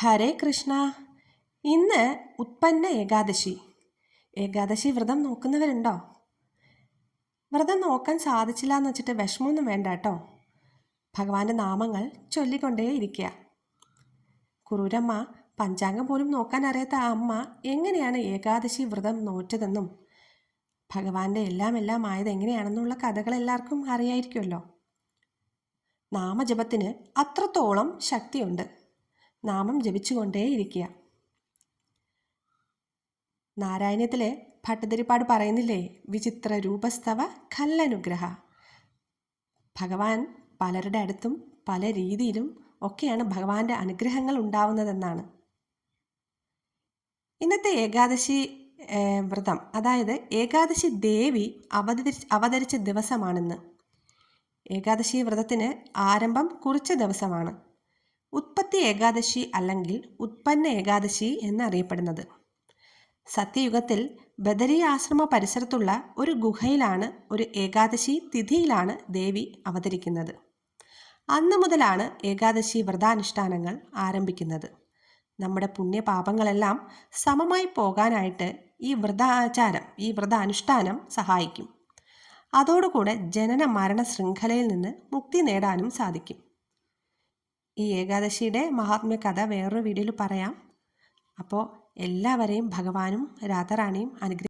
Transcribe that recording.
ഹരേ കൃഷ്ണ. ഇന്ന് ഉത്പന്ന ഏകാദശി. ഏകാദശി വ്രതം നോക്കുന്നവരുണ്ടോ? വ്രതം നോക്കാൻ സാധിച്ചില്ല എന്ന് വെച്ചിട്ട് വിഷമമൊന്നും വേണ്ട കേട്ടോ. ഭഗവാന്റെ നാമങ്ങൾ ചൊല്ലിക്കൊണ്ടേ ഇരിക്കുക കുറൂരമ്മ പഞ്ചാംഗം പോലും നോക്കാൻ അറിയാത്ത ആ അമ്മ എങ്ങനെയാണ് ഏകാദശി വ്രതം നോറ്റതെന്നും ഭഗവാന്റെ എല്ലാം എല്ലാം ആയത് എങ്ങനെയാണെന്നുള്ള കഥകൾ എല്ലാവർക്കും അറിയായിരിക്കുമല്ലോ. നാമജപത്തിന് അത്രത്തോളം ശക്തിയുണ്ട്. നാമം ജപിച്ചുകൊണ്ടേയിരിക്കുക. നാരായണത്തിലെ ഭട്ടതിരിപ്പാട് പറയുന്നില്ലേ? വിചിത്ര രൂപസ്തവ ഖല്ലനുഗ്രഹ ഭഗവാൻ പലരുടെ അടുത്തും പല രീതിയിലും ഒക്കെയാണ് ഭഗവാന്റെ അനുഗ്രഹങ്ങൾ ഉണ്ടാവുന്നതെന്നാണ്. ഇന്നത്തെ ഏകാദശി വ്രതം അതായത് ഏകാദശി ദേവി അവതരി അവതരിച്ച ദിവസമാണിന്ന്. ഏകാദശി വ്രതത്തിന് ആരംഭം കുറിച്ച ദിവസമാണ്. ഉത്പത്തി ഏകാദശി അല്ലെങ്കിൽ ഉത്പന്ന ഏകാദശി എന്നറിയപ്പെടുന്നത്. സത്യയുഗത്തിൽ ബദരി ആശ്രമ പരിസരത്തുള്ള ഒരു ഗുഹയിലാണ് ഒരു ഏകാദശി തിഥിയിലാണ് ദേവി അവതരിക്കുന്നത്. അന്ന് മുതലാണ് ഏകാദശി വ്രതാനുഷ്ഠാനങ്ങൾ ആരംഭിക്കുന്നത്. നമ്മുടെ പുണ്യപാപങ്ങളെല്ലാം സമമായി പോകാനായിട്ട് ഈ വ്രതാചാരം ഈ വ്രതാനുഷ്ഠാനം സഹായിക്കും. അതോടുകൂടെ ജനന മരണ ശൃംഖലയിൽ നിന്ന് മുക്തി നേടാനും സാധിക്കും. ഈ ഏകാദശിയുടെ മഹാത്മ്യ കഥ വേറൊരു വീഡിയോയിൽ പറയാം. അപ്പോൾ എല്ലാവരെയും ഭഗവാനും രാധാറാണിയും അനുഗ്രഹിക്കും.